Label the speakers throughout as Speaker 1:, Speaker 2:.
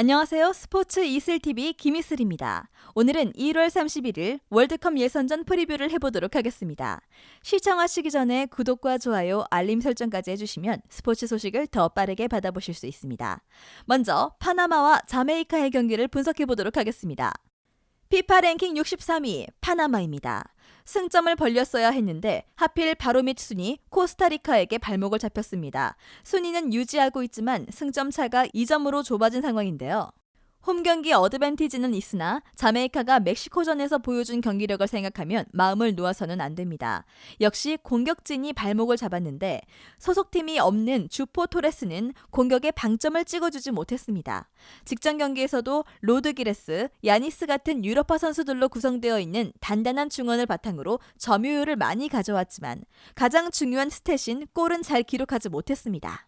Speaker 1: 안녕하세요. 스포츠 이슬TV 김이슬입니다. 오늘은 1월 31일 월드컵 예선전 프리뷰를 해보도록 하겠습니다. 시청하시기 전에 구독과 좋아요, 알림 설정까지 해주시면 스포츠 소식을 더 빠르게 받아보실 수 있습니다. 먼저 파나마와 자메이카의 경기를 분석해보도록 하겠습니다. 피파 랭킹 63위 파나마입니다. 승점을 벌렸어야 했는데 하필 바로 밑 순위 코스타리카에게 발목을 잡혔습니다. 순위는 유지하고 있지만 승점 차가 2점으로 좁아진 상황인데요. 홈 경기 어드밴티지는 있으나 자메이카가 멕시코전에서 보여준 경기력을 생각하면 마음을 놓아서는 안 됩니다. 역시 공격진이 발목을 잡았는데 소속팀이 없는 주포 토레스는 공격에 방점을 찍어주지 못했습니다. 직전 경기에서도 로드기레스, 야니스 같은 유럽파 선수들로 구성되어 있는 단단한 중원을 바탕으로 점유율을 많이 가져왔지만 가장 중요한 스탯인 골은 잘 기록하지 못했습니다.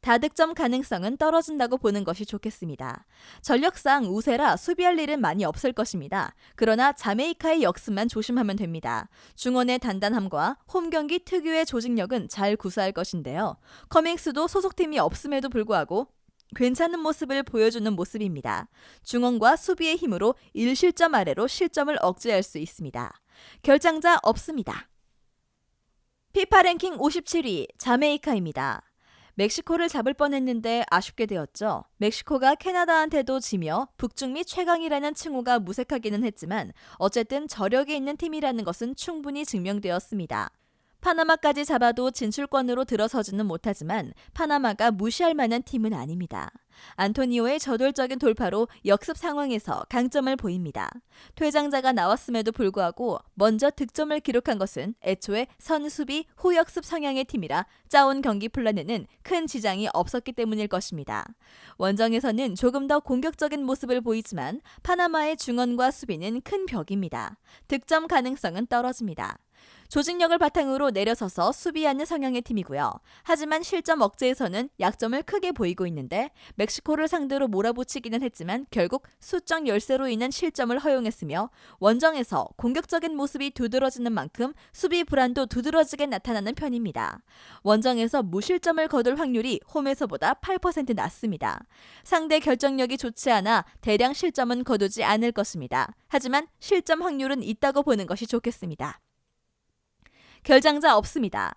Speaker 1: 다득점 가능성은 떨어진다고 보는 것이 좋겠습니다. 전력상 우세라 수비할 일은 많이 없을 것입니다. 그러나 자메이카의 역습만 조심하면 됩니다. 중원의 단단함과 홈 경기 특유의 조직력은 잘 구사할 것인데요. 커밍스도 소속팀이 없음에도 불구하고 괜찮은 모습을 보여주는 모습입니다. 중원과 수비의 힘으로 1실점 아래로 실점을 억제할 수 있습니다. 결장자 없습니다. 피파 랭킹 57위 자메이카입니다. 멕시코를 잡을 뻔했는데 아쉽게 되었죠. 멕시코가 캐나다한테도 지며 북중미 최강이라는 칭호가 무색하기는 했지만 어쨌든 저력이 있는 팀이라는 것은 충분히 증명되었습니다. 파나마까지 잡아도 진출권으로 들어서지는 못하지만 파나마가 무시할 만한 팀은 아닙니다. 안토니오의 저돌적인 돌파로 역습 상황에서 강점을 보입니다. 퇴장자가 나왔음에도 불구하고 먼저 득점을 기록한 것은 애초에 선수비 후역습 성향의 팀이라 짜온 경기 플랜에는 큰 지장이 없었기 때문일 것입니다. 원정에서는 조금 더 공격적인 모습을 보이지만 파나마의 중원과 수비는 큰 벽입니다. 득점 가능성은 떨어집니다. 조직력을 바탕으로 내려서서 수비하는 성향의 팀이고요. 하지만 실점 억제에서는 약점을 크게 보이고 있는데 멕시코를 상대로 몰아붙이기는 했지만 결국 수적 열세로 인한 실점을 허용했으며 원정에서 공격적인 모습이 두드러지는 만큼 수비 불안도 두드러지게 나타나는 편입니다. 원정에서 무실점을 거둘 확률이 홈에서보다 8% 낮습니다. 상대 결정력이 좋지 않아 대량 실점은 거두지 않을 것입니다. 하지만 실점 확률은 있다고 보는 것이 좋겠습니다. 결장자 없습니다.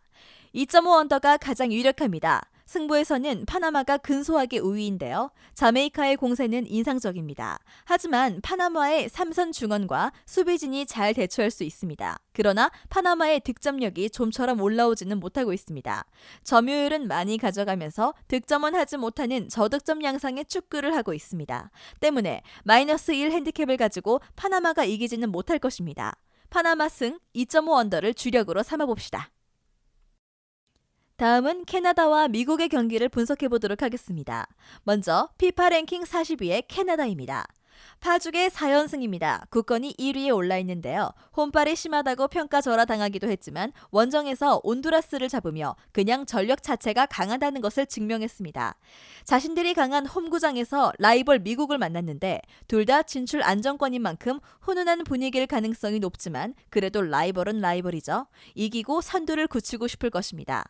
Speaker 1: 2.5 언더가 가장 유력합니다. 승부에서는 파나마가 근소하게 우위인데요. 자메이카의 공세는 인상적입니다. 하지만 파나마의 삼선 중원과 수비진이 잘 대처할 수 있습니다. 그러나 파나마의 득점력이 좀처럼 올라오지는 못하고 있습니다. 점유율은 많이 가져가면서 득점은 하지 못하는 저득점 양상의 축구를 하고 있습니다. 때문에 마이너스 1 핸디캡을 가지고 파나마가 이기지는 못할 것입니다. 파나마 승 2.5 언더를 주력으로 삼아봅시다. 다음은 캐나다와 미국의 경기를 분석해 보도록 하겠습니다. 먼저 피파 랭킹 40위의 캐나다입니다. 파죽의 4연승입니다. 국건이 1위에 올라 있는데요. 홈발이 심하다고 평가절하 당하기도 했지만 원정에서 온두라스를 잡으며 그냥 전력 자체가 강하다는 것을 증명했습니다. 자신들이 강한 홈구장에서 라이벌 미국을 만났는데 둘 다 진출 안정권인 만큼 훈훈한 분위기일 가능성이 높지만 그래도 라이벌은 라이벌이죠. 이기고 선두를 굳히고 싶을 것입니다.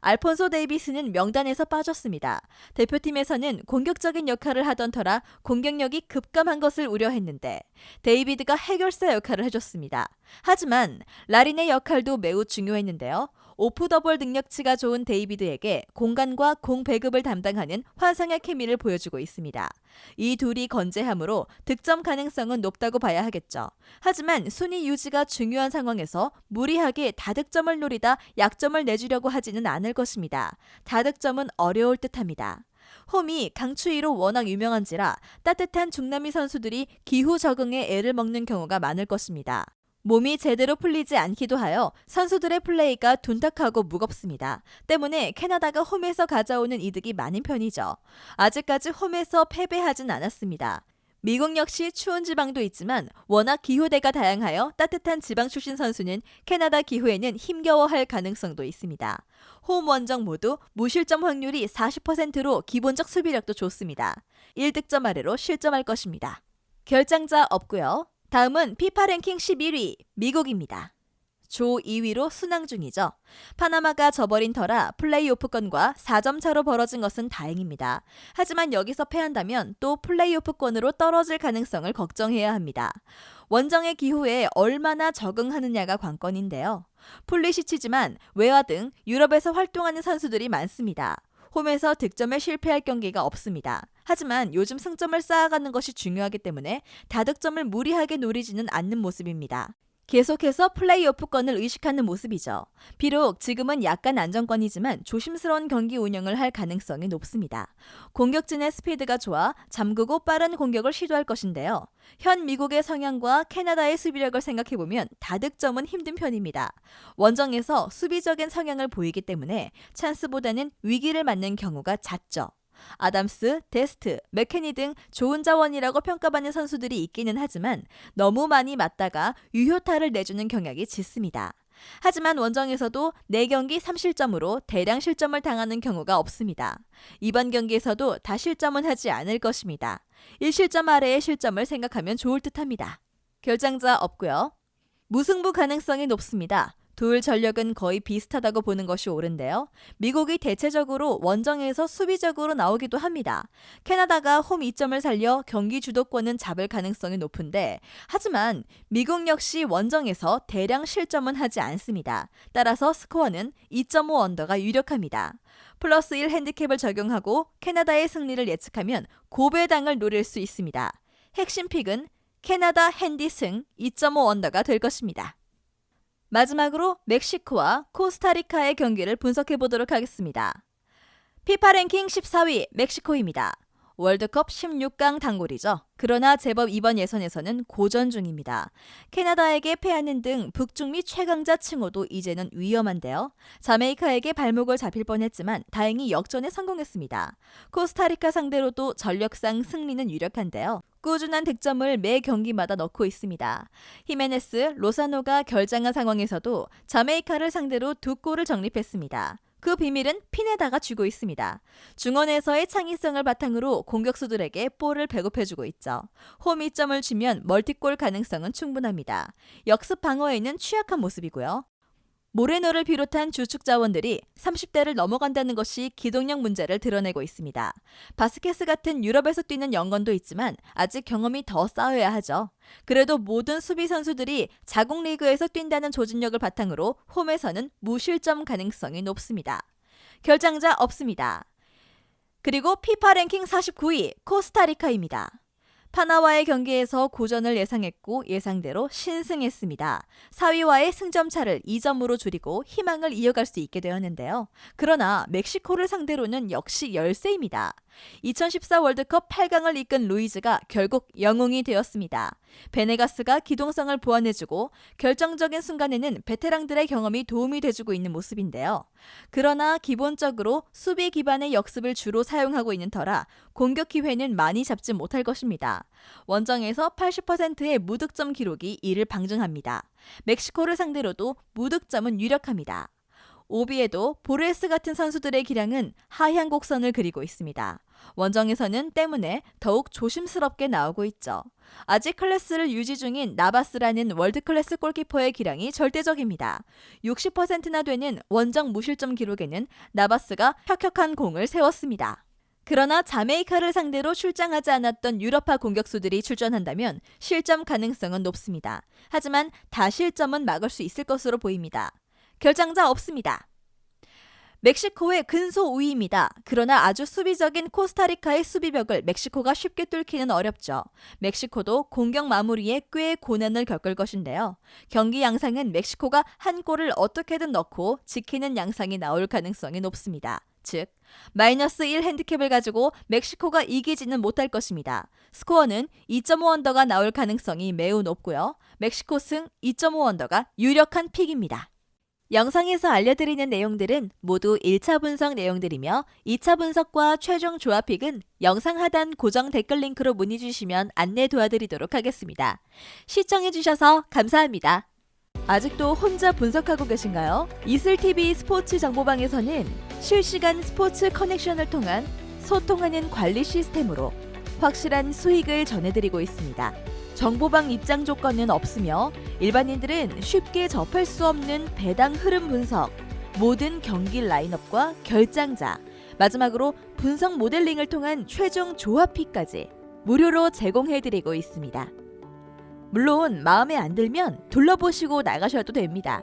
Speaker 1: 알폰소 데이비스는 명단에서 빠졌습니다. 대표팀에서는 공격적인 역할을 하던 터라 공격력이 급감한 것을 우려했는데 데이비드가 해결사 역할을 해줬습니다. 하지만 라린의 역할도 매우 중요했는데요. 오프 더볼 능력치가 좋은 데이비드에게 공간과 공 배급을 담당하는 환상의 케미를 보여주고 있습니다. 이 둘이 건재함으로 득점 가능성은 높다고 봐야 하겠죠. 하지만 순위 유지가 중요한 상황에서 무리하게 다득점을 노리다 약점을 내주려고 하지는 않을 것입니다. 다득점은 어려울 듯합니다. 홈이 강추위로 워낙 유명한지라 따뜻한 중남미 선수들이 기후 적응에 애를 먹는 경우가 많을 것입니다. 몸이 제대로 풀리지 않기도 하여 선수들의 플레이가 둔탁하고 무겁습니다. 때문에 캐나다가 홈에서 가져오는 이득이 많은 편이죠. 아직까지 홈에서 패배하진 않았습니다. 미국 역시 추운 지방도 있지만 워낙 기후대가 다양하여 따뜻한 지방 출신 선수는 캐나다 기후에는 힘겨워할 가능성도 있습니다. 홈 원정 모두 무실점 확률이 40%로 기본적 수비력도 좋습니다. 1득점 아래로 실점할 것입니다. 결장자 없고요. 다음은 피파 랭킹 11위 미국입니다. 조 2위로 순항 중이죠. 파나마가 져버린 터라 플레이오프권과 4점 차로 벌어진 것은 다행입니다. 하지만 여기서 패한다면 또 플레이오프권으로 떨어질 가능성을 걱정해야 합니다. 원정의 기후에 얼마나 적응하느냐가 관건인데요. 폴리시치지만 외화 등 유럽에서 활동하는 선수들이 많습니다. 홈에서 득점에 실패할 경기가 없습니다. 하지만 요즘 승점을 쌓아가는 것이 중요하기 때문에 다득점을 무리하게 노리지는 않는 모습입니다. 계속해서 플레이오프권을 의식하는 모습이죠. 비록 지금은 약간 안정권이지만 조심스러운 경기 운영을 할 가능성이 높습니다. 공격진의 스피드가 좋아 잠그고 빠른 공격을 시도할 것인데요. 현 미국의 성향과 캐나다의 수비력을 생각해보면 다득점은 힘든 편입니다. 원정에서 수비적인 성향을 보이기 때문에 찬스보다는 위기를 맞는 경우가 잦죠. 아담스, 데스트, 맥케니 등 좋은 자원이라고 평가받는 선수들이 있기는 하지만 너무 많이 맞다가 유효타를 내주는 경향이 짙습니다. 하지만 원정에서도 4경기 3실점으로 대량 실점을 당하는 경우가 없습니다. 이번 경기에서도 다 실점은 하지 않을 것입니다. 1실점 아래의 실점을 생각하면 좋을 듯합니다. 결장자 없고요. 무승부 가능성이 높습니다. 둘 전력은 거의 비슷하다고 보는 것이 옳은데요. 미국이 대체적으로 원정에서 수비적으로 나오기도 합니다. 캐나다가 홈 2점을 살려 경기 주도권은 잡을 가능성이 높은데 하지만 미국 역시 원정에서 대량 실점은 하지 않습니다. 따라서 스코어는 2.5 언더가 유력합니다. 플러스 1 핸디캡을 적용하고 캐나다의 승리를 예측하면 고배당을 노릴 수 있습니다. 핵심 픽은 캐나다 핸디 승 2.5 언더가 될 것입니다. 마지막으로 멕시코와 코스타리카의 경기를 분석해 보도록 하겠습니다. 피파 랭킹 14위 멕시코입니다. 월드컵 16강 단골이죠. 그러나 제법 이번 예선에서는 고전 중입니다. 캐나다에게 패하는 등 북중미 최강자 칭호도 이제는 위험한데요. 자메이카에게 발목을 잡힐 뻔했지만 다행히 역전에 성공했습니다. 코스타리카 상대로도 전력상 승리는 유력한데요. 꾸준한 득점을 매 경기마다 넣고 있습니다. 히메네스, 로사노가 결장한 상황에서도 자메이카를 상대로 두 골을 적립했습니다. 그 비밀은 피네다가 쥐고 있습니다. 중원에서의 창의성을 바탕으로 공격수들에게 볼을 배급해주고 있죠. 홈 2점을 주면 멀티골 가능성은 충분합니다. 역습 방어에는 취약한 모습이고요. 모레노를 비롯한 주축 자원들이 30대를 넘어간다는 것이 기동력 문제를 드러내고 있습니다. 바스케스 같은 유럽에서 뛰는 연건도 있지만 아직 경험이 더 쌓여야 하죠. 그래도 모든 수비 선수들이 자국 리그에서 뛴다는 조직력을 바탕으로 홈에서는 무실점 가능성이 높습니다. 결장자 없습니다. 그리고 피파 랭킹 49위 코스타리카입니다. 파나와의 경기에서 고전을 예상했고 예상대로 신승했습니다. 4위와의 승점 차를 2점으로 줄이고 희망을 이어갈 수 있게 되었는데요. 그러나 멕시코를 상대로는 역시 열세입니다. 2014 월드컵 8강을 이끈 루이즈가 결국 영웅이 되었습니다. 베네가스가 기동성을 보완해주고 결정적인 순간에는 베테랑들의 경험이 도움이 돼주고 있는 모습인데요. 그러나 기본적으로 수비 기반의 역습을 주로 사용하고 있는 터라 공격 기회는 많이 잡지 못할 것입 원정에서 80%의 무득점 기록이 이를 방증합니다. 멕시코를 상대로도 무득점은 유력합니다. 오비에도 보레스 같은 선수들의 기량은 하향 곡선을 그리고 있습니다. 원정에서는 때문에 더욱 조심스럽게 나오고 있죠. 아직 클래스를 유지 중인 나바스라는 월드클래스 골키퍼의 기량이 절대적입니다. 60%나 되는 원정 무실점 기록에는 나바스가 혁혁한 공을 세웠습니다. 그러나 자메이카를 상대로 출장하지 않았던 유럽파 공격수들이 출전한다면 실점 가능성은 높습니다. 하지만 다실점은 막을 수 있을 것으로 보입니다. 결장자 없습니다. 멕시코의 근소 우위입니다. 그러나 아주 수비적인 코스타리카의 수비벽을 멕시코가 쉽게 뚫기는 어렵죠. 멕시코도 공격 마무리에 꽤 고난을 겪을 것인데요. 경기 양상은 멕시코가 한 골을 어떻게든 넣고 지키는 양상이 나올 가능성이 높습니다. 즉, 마이너스 1 핸디캡을 가지고 멕시코가 이기지는 못할 것입니다. 스코어는 2.5 언더가 나올 가능성이 매우 높고요. 멕시코 승 2.5 언더가 유력한 픽입니다. 영상에서 알려드리는 내용들은 모두 1차 분석 내용들이며 2차 분석과 최종 조합픽은 영상 하단 고정 댓글 링크로 문의 주시면 안내 도와드리도록 하겠습니다. 시청해주셔서 감사합니다. 아직도 혼자 분석하고 계신가요? 이슬TV 스포츠 정보방에서는 실시간 스포츠 커넥션을 통한 소통하는 관리 시스템으로 확실한 수익을 전해드리고 있습니다. 정보방 입장 조건은 없으며 일반인들은 쉽게 접할 수 없는 배당 흐름 분석, 모든 경기 라인업과 결장자, 마지막으로 분석 모델링을 통한 최종 조합피까지 무료로 제공해드리고 있습니다. 물론 마음에 안 들면 둘러보시고 나가셔도 됩니다.